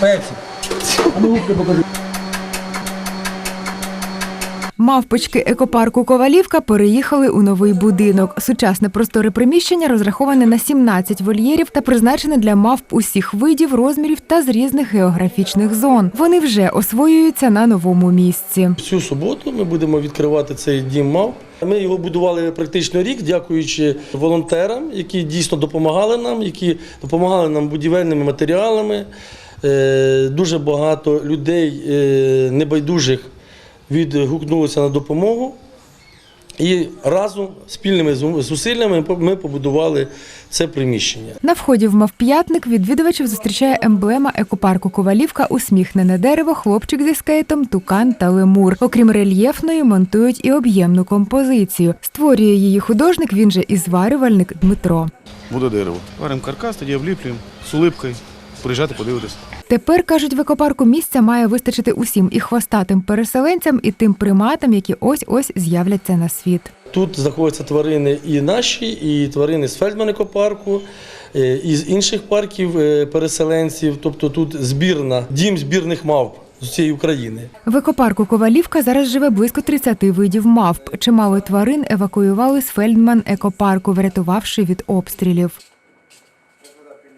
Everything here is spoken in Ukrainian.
Пепсі. А ну губки покажи. Мавпочки екопарку Ковалівка переїхали у новий будинок. Сучасне просторе приміщення розраховане на 17 вольєрів та призначене для мавп усіх видів, розмірів та з різних географічних зон. Вони вже освоюються на новому місці. Цю суботу ми будемо відкривати цей дім мав. Ми його будували практично рік, дякуючи волонтерам, які дійсно допомагали нам, які допомагали нам будівельними матеріалами. Е, Дуже багато людей е, небайдужих відгукнулося на допомогу. І разом спільними зусиллями ми побудували це приміщення. На вході в мавп'ятник відвідувачів зустрічає емблема екопарку Ковалівка, усміхнене дерево, хлопчик зі скейтом, тукан та лемур. Окрім рельєфної, монтують і об'ємну композицію. Створює її художник, він же і зварювальник Дмитро. буде дерево. Варимо каркас, тоді обліплюємо з улипкою. Приїжджати, подивитись. Тепер кажуть, в екопарку місця має вистачити усім і хвостатим переселенцям, і тим приматам, які ось ось з'являться на світ. Тут знаходяться тварини і наші, і тварини з Фельдман парку, і з інших парків е, переселенців. Тобто тут збірна, дім збірних мавп з усієї України. В екопарку Ковалівка зараз живе близько 30 видів мавп. Чимало тварин евакуювали з Фельдман екопарку, врятувавши від обстрілів.